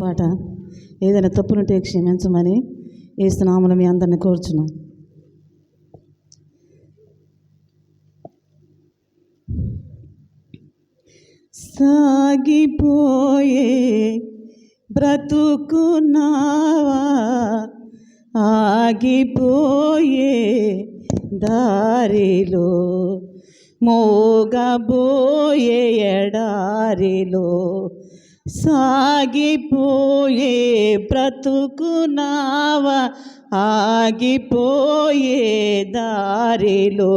పాట. ఏదైనా తప్పునుంటే క్షమించమని ఏస్తున్నాములు మీ అందరిని కోరుచున్నాం. సాగిపోయే బ్రతుకున్నావా? ఆగిపోయే దారిలో మోగబోయే ఎడారిలో సాగిపోయే బ్రతుకున్నావా ఆగిపోయే దారిలో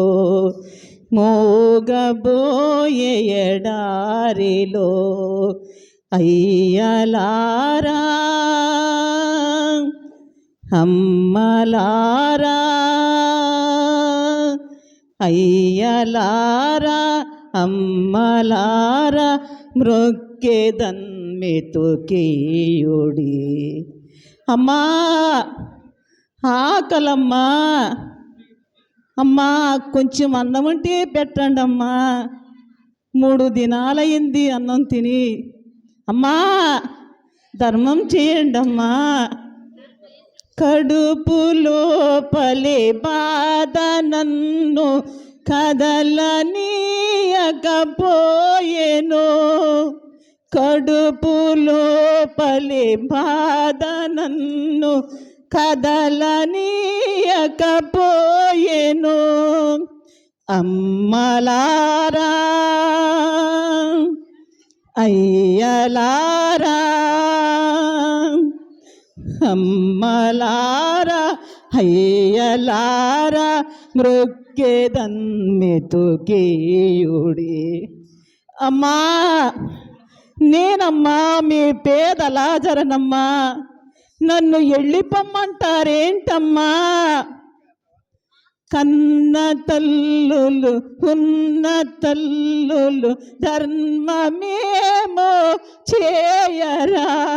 మోగబోయే ఎడారిలో అయ్యలారా అమ్మలారా అయ్యలారా అమ్మలారా మృక్కెదన్మెతుకేయుడి అమ్మా ఆకలమ్మా అమ్మా కొంచెం అన్నం ఉంటే పెట్టండి అమ్మా మూడు దినాలయ్యింది అన్నం తిని. అమ్మా ధర్మం చేయండి అమ్మా కడుపులో పలే బాధ నన్ను కదలనీయకపోయేను. కడుపులో పలి బాధ నన్ను కదలనీయకపోయేను. అమ్మలారా అయ్యలారా అమ్మలారా అయ్యలారా మృక్కెదన్మెతుకేయుడి అమ్మా నేనమ్మా మీ పేదలాజరనమ్మా నన్ను ఎళ్ళిపమ్మంటారేంటమ్మా? కన్న తల్లులు ఉన్న తల్లులు ధర్మమేమో చేయరా?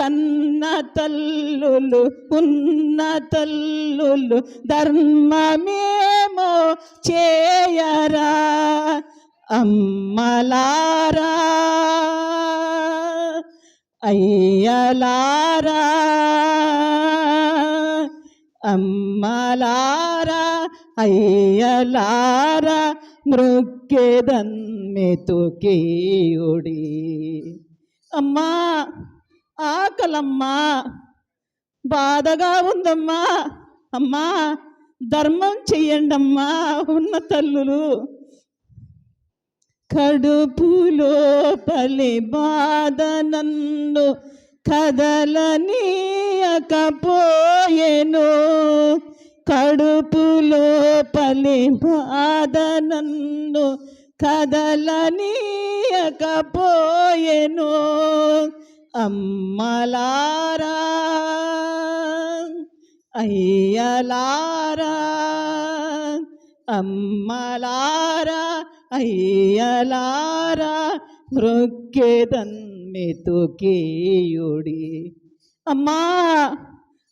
కన్న తల్లులు ఉన్న తల్లులు ధర్మమేమో చేయరా? అమ్మలారా అయ్యలారా అమ్మలారా అయ్యలారా మృక్కెదన్మెతుకేయుడి అమ్మా ఆకలమ్మా బాధగా ఉందమ్మా అమ్మా ధర్మం చెయ్యండమ్మా ఉన్న తల్లులు కడుపులో పలి బాధ నన్ను కదలనీయకపోయేను కడుపులో పలి బాధ నన్ను కదలనీయకపోయేను అమ్మలారా అయ్యలారా అమ్మలారా అయ్యలారా మృక్కెదన్మెతుకేయుడి అమ్మా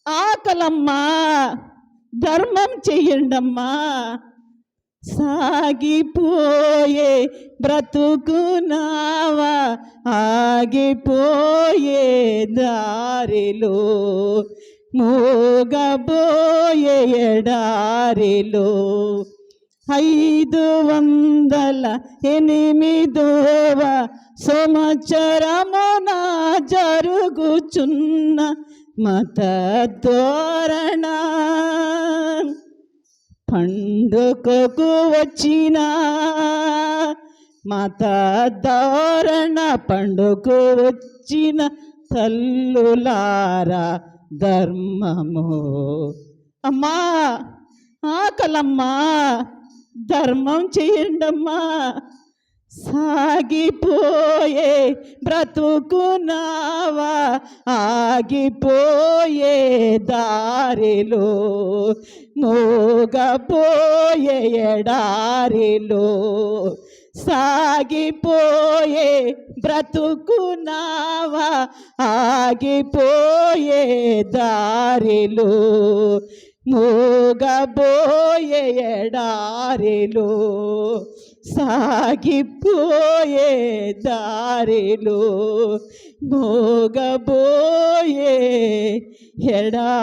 ఆకలమ్మా ధర్మం చెయ్యండమ్మా సాగిపోయే బ్రతుకునావా ఆగిపోయే దారిలో మూగబోయే ఎడారిలో. ఐదు వందల ఎనిమిదవ సంవత్సరమున జరుగుచున్న మత ధోరణ పండుగకు వచ్చిన మత ధోరణ పండుగ వచ్చిన తల్లులారా ధర్మము. అమ్మా ఆకలమ్మా. ధర్మం చేయండమ్మా. సాగిపోయే బ్రతుకునావా ఆగిపోయే దారిలో మోగపోయే ఎడారిలో సాగిపోయే బ్రతుకునావా ఆగిపోయే దారిలో మూగబోయే ఎడారిలో సాగిపోయే దారిలో మూగబోయే ఎడారిలో.